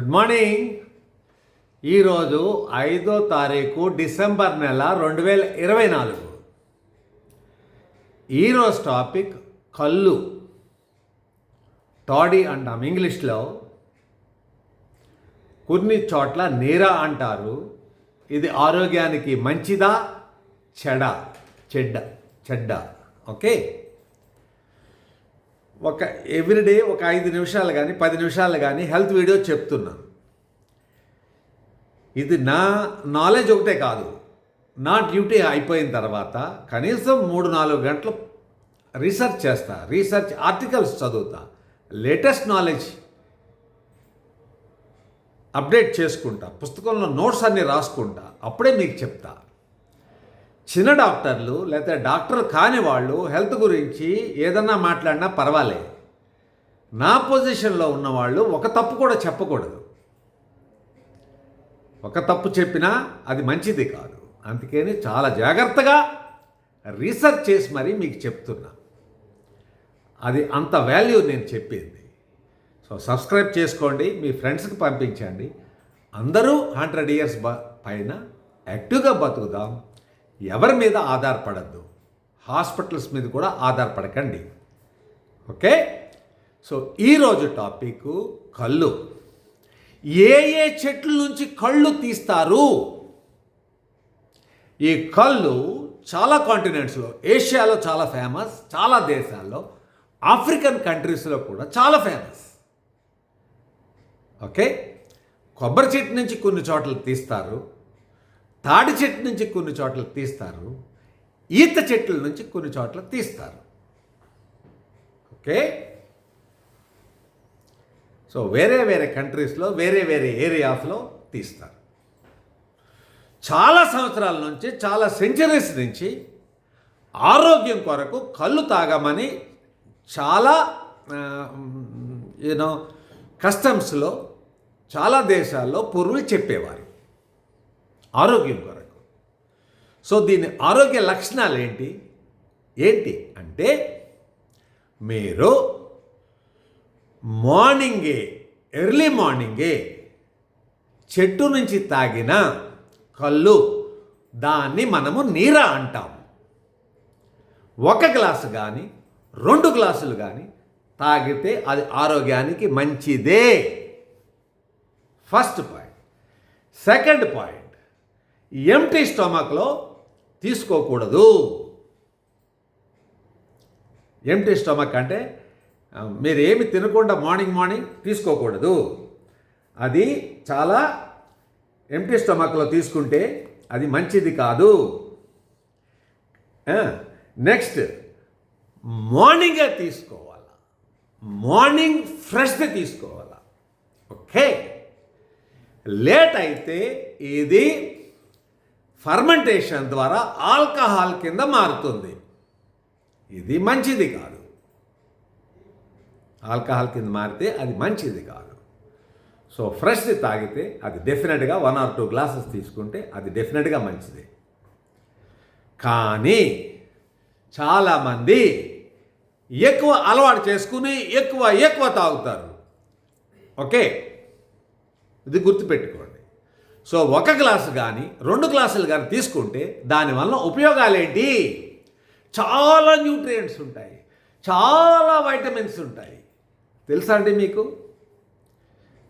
Good morning ఈరోజు ఐదో తారీఖు డిసెంబర్ నెల రెండు వేల ఇరవై నాలుగు. ఈరోజు టాపిక్ కళ్ళు. టాడీ అంటాం ఇంగ్లీష్లో. కొన్ని చోట్ల నీరా అంటారు. ఇది ఆరోగ్యానికి మంచిదా? చెడ. చెడ్డ. చెడ్డ. ఓకే? ఒక ఎవ్రీడే ఒక ఐదు నిమిషాలు కానీ పది నిమిషాలు కానీ హెల్త్ వీడియో చెప్తున్నాను. ఇది నా నాలెడ్జ్ ఒకటే కాదు. నా డ్యూటీ అయిపోయిన తర్వాత కనీసం మూడు నాలుగు గంటలు రీసెర్చ్ చేస్తా రీసెర్చ్ ఆర్టికల్స్ చదువుతా లేటెస్ట్ నాలెడ్జ్ అప్డేట్ చేసుకుంటా పుస్తకంలో నోట్స్ అన్నీ రాసుకుంటా అప్పుడే మీకు చెప్తా. చిన్న డాక్టర్లు లేకపోతే డాక్టర్ కాని వాళ్ళు హెల్త్ గురించి ఏదన్నా మాట్లాడినా పర్వాలే. నా పొజిషన్లో ఉన్నవాళ్ళు ఒక తప్పు కూడా చెప్పకూడదు. ఒక తప్పు చెప్పినా అది మంచిది కాదు. అందుకని చాలా జాగ్రత్తగా రీసెర్చ్ చేసి మరీ మీకు చెప్తున్నా. అది అంత వాల్యూ నేను చెప్పింది. సో సబ్స్క్రైబ్ చేసుకోండి మీ ఫ్రెండ్స్కి పంపించండి. అందరూ హండ్రెడ్ ఇయర్స్ బ పైన యాక్టివ్గా బతుకుదాం. ఎవరి మీద ఆధారపడద్దు. హాస్పిటల్స్ మీద కూడా ఆధారపడకండి. ఓకే? సో ఈరోజు టాపిక్ కళ్ళు. ఏ ఏ చెట్ల నుంచి కళ్ళు తీస్తారు? ఈ కళ్ళు చాలా కాంటినెంట్స్లో ఏషియాలో చాలా ఫేమస్ చాలా దేశాల్లో ఆఫ్రికన్ కంట్రీస్లో కూడా చాలా ఫేమస్. ఓకే? కొబ్బరి చెట్టు నుంచి కొన్ని చోట్ల తీస్తారు. తాడి చెట్టు నుంచి కొన్ని చోట్ల తీస్తారు ఈత చెట్ల నుంచి కొన్ని చోట్ల తీస్తారు. ఓకే? సో వేరే వేరే కంట్రీస్లో వేరే వేరే ఏరియాస్లో తీస్తారు. చాలా సంవత్సరాల నుంచి చాలా సెంచరీస్ నుంచి ఆరోగ్యం కొరకు కళ్ళు తాగమని చాలా యూనో కస్టమ్స్లో చాలా దేశాల్లో పూర్వులు చెప్పేవారు. ఆరోగ్యం కొరకు. సో దీని ఆరోగ్య లక్షణాలు ఏంటి? ఏంటి అంటే మీరు మార్నింగే ఎర్లీ మార్నింగే చెట్టు నుంచి తాగిన కళ్ళు దాన్ని మనము నీర అంటాం ఒక గ్లాసు కానీ రెండు గ్లాసులు కానీ తాగితే అది ఆరోగ్యానికి మంచిదే. First point. Second point. Empty స్టమక్లో తీసుకోకూడదు. ఎంటీ స్టమక్ అంటే మీరు ఏమి తినకుండా మార్నింగ్ మార్నింగ్ తీసుకోకూడదు. అది చాలా ఎంటీ స్టమక్లో తీసుకుంటే అది మంచిది కాదు. నెక్స్ట్ మార్నింగే తీసుకోవాలా. మార్నింగ్ ఫ్రెష్గా తీసుకోవాలా. ఓకే. లేట్ అయితే ఇది ఫర్మెంటేషన్ ద్వారా ఆల్కహాల్ కింద మారుతుంది. ఇది మంచిది కాదు. ఆల్కహాల్ కింద మారితే అది మంచిది కాదు. సో ఫ్రెష్ది తాగితే అది డెఫినెట్గా వన్ ఆర్ టూ గ్లాసెస్ తీసుకుంటే అది డెఫినెట్గా మంచిది. కానీ చాలామంది ఎక్కువ అలవాటు చేసుకుని ఎక్కువ ఎక్కువ తాగుతారు. ఓకే? ఇది గుర్తుపెట్టుకోండి. సో ఒక గ్లాసు కానీ రెండు గ్లాసులు కానీ తీసుకుంటే దానివల్ల ఉపయోగాలు ఏంటి చాలా న్యూట్రియంట్స్ ఉంటాయి. చాలా వైటమిన్స్ ఉంటాయి. తెలుసా అండి మీకు?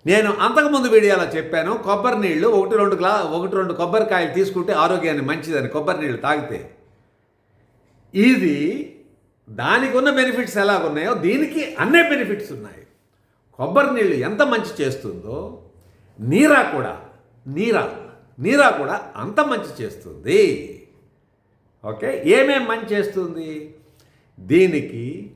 నేను అంతకుముందు వీడియోలో చెప్పాను కొబ్బరి నీళ్ళు ఒకటి రెండు గ్లా ఒకటి రెండు కొబ్బరికాయలు తీసుకుంటే ఆరోగ్యాన్ని మంచిదని కొబ్బరి నీళ్ళు తాగితే. ఇది దానికి ఉన్న బెనిఫిట్స్ ఎలా ఉన్నాయో దీనికి అన్నే బెనిఫిట్స్ ఉన్నాయి. కొబ్బరి నీళ్ళు ఎంత మంచి చేస్తుందో నీరా కూడా నీరా. నీరా కూడా అంత మంచి చేస్తుంది. ఓకే? ఏమేం మంచి చేస్తుంది? దీనికి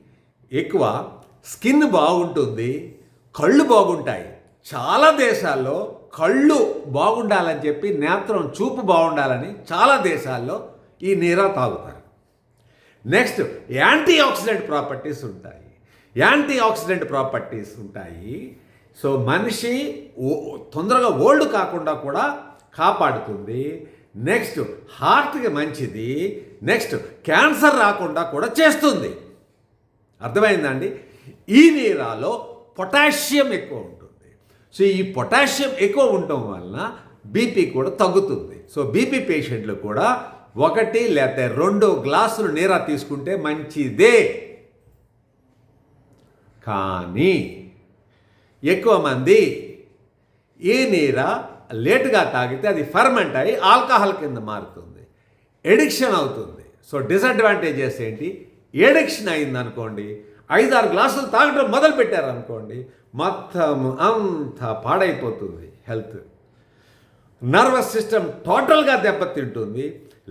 ఎక్కువ స్కిన్ బాగుంటుంది కళ్ళు బాగుంటాయి. చాలా దేశాల్లో కళ్ళు బాగుండాలని చెప్పి నేత్రం చూపు బాగుండాలని చాలా దేశాల్లో ఈ నీరా తాగుతారు. నెక్స్ట్ యాంటీ ఆక్సిడెంట్ ప్రాపర్టీస్ ఉంటాయి. యాంటీ ఆక్సిడెంట్ ప్రాపర్టీస్ ఉంటాయి. సో మనిషి తొందరగా ఓల్డ్ కాకుండా కూడా కాపాడుతుంది. నెక్స్ట్ హార్ట్కి మంచిది. నెక్స్ట్ క్యాన్సర్ రాకుండా కూడా చేస్తుంది. అర్థమైందండి? ఈ నీరాలో పొటాషియం ఎక్కువ ఉంటుంది. సో ఈ పొటాషియం ఎక్కువ ఉండటం వలన బీపీ కూడా తగ్గుతుంది. సో బీపీ పేషెంట్లు కూడా ఒకటి లేకపోతే రెండు గ్లాసులు నీరా తీసుకుంటే మంచిదే. కానీ ఎక్కువ మంది ఈ నీర లేటుగా తాగితే అది ఫర్మెంట్ అయి ఆల్కహాల్ కింద మారుతుంది. ఎడిక్షన్ అవుతుంది. సో డిసడ్వాంటేజెస్ ఏంటి? ఎడిక్షన్ అయింది అనుకోండి ఐదారు గ్లాసులు తాగడం మొదలు పెట్టారనుకోండి మొత్తం అంతా పాడైపోతుంది హెల్త్. నర్వస్ సిస్టమ్ టోటల్గా దెబ్బతింటుంది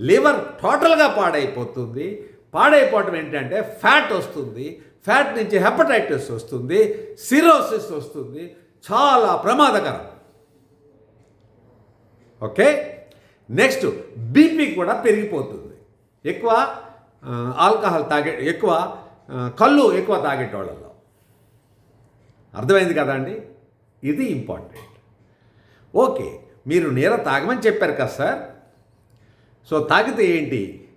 లివర్ టోటల్గా పాడైపోతుంది. పాడైపోవటం ఏంటంటే ఫ్యాట్ వస్తుంది ఫ్యాట్ నుంచి హెపటైటిస్ వస్తుంది సిరోసిస్ వస్తుంది. చాలా ప్రమాదకరం. ఓకే? నెక్స్ట్ బీపీ కూడా పెరిగిపోతుంది. ఎక్కువ ఆల్కహాల్ తాగే ఎక్కువ కళ్ళు ఎక్కువ తాగేటోళ్ళలో అర్థమైంది కదా అండి? ఇది ఇంపార్టెంట్. ఓకే మీరు నీర తాగమని చెప్పారు కదా సార్? సో తాగితే ఏంటి?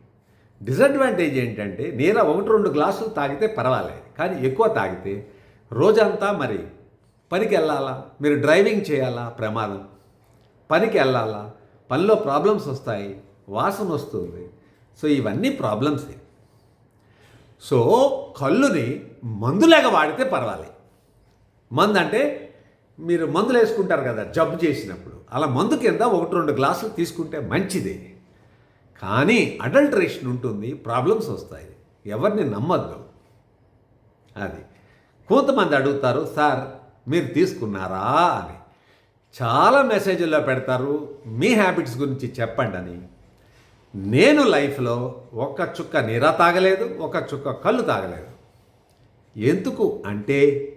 డిసడ్వాంటేజ్ ఏంటంటే నీర ఒకటి రెండు గ్లాసులు తాగితే పర్వాలేదు. కానీ ఎక్కువ తాగితే రోజంతా మరి పనికి వెళ్ళాలా మీరు డ్రైవింగ్ చేయాలా ప్రమాదం? పనికి వెళ్ళాలా పనిలో ప్రాబ్లమ్స్ వస్తాయి వాసన వస్తుంది. సో ఇవన్నీ ప్రాబ్లమ్స్. సో కళ్ళుని మందులాగా వాడితే పర్వాలేదు మందు అంటే మీరు మందులు వేసుకుంటారు కదా జబ్బు చేసినప్పుడు. అలా మందు కింద ఒకటి రెండు గ్లాసులు తీసుకుంటే మంచిది. కానీ అడల్టరేషన్ ఉంటుంది ప్రాబ్లమ్స్ వస్తాయి. ఎవరిని నమ్మద్దు. అది. కొంతమంది అడుగుతారు సార్ మీరు తీసుకున్నారా? అని. చాలా మెసేజ్లో పెడతారు మీ హ్యాబిట్స్ గురించి చెప్పండి అని. నేను లైఫ్లో ఒక్క చుక్క నీరా తాగలేదు ఒక చుక్క కళ్ళు తాగలేదు. ఎందుకు? అంటే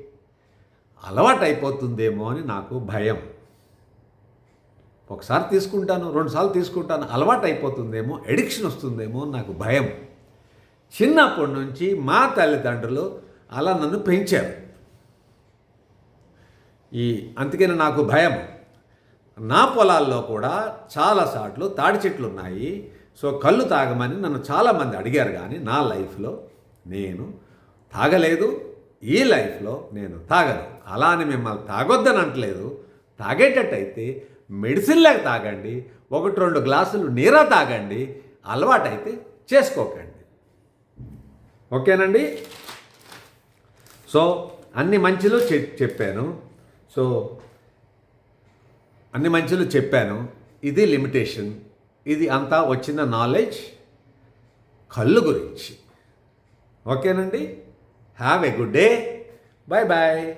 అలవాటైపోతుందేమో అని నాకు భయం. ఒకసారి తీసుకుంటాను రెండుసార్లు తీసుకుంటాను అలవాటు అయిపోతుందేమో ఎడిక్షన్ వస్తుందేమో నాకు భయం. చిన్నప్పటి నుంచి మా తల్లిదండ్రులు అలా నన్ను పెంచారు. ఈ అందుకని నాకు భయం. నా పొలాల్లో కూడా చాలా సార్లు తాడి చెట్లు ఉన్నాయి. సో కళ్ళు తాగమని నన్ను చాలామంది అడిగారు కానీ నా లైఫ్లో నేను తాగలేదు. ఈ లైఫ్లో నేను తాగను. అలా అని మిమ్మల్ని తాగొద్దని అంటలేదు. తాగేటట్టయితే మెడిసిన్లాగా తాగండి ఒకటి రెండు గ్లాసులు నీరా తాగండి అలవాటైతే చేసుకోకండి. ఓకేనండి? సో అన్ని మంచిలు చె- చెప్పాను. సో అన్ని మంచిలు చెప్పాను. ఇది లిమిటేషన్. ఇది అంతా వచ్చిన నాలెడ్జ్ కళ్ళు గురించి. ఓకేనండి? Have a good day. Bye bye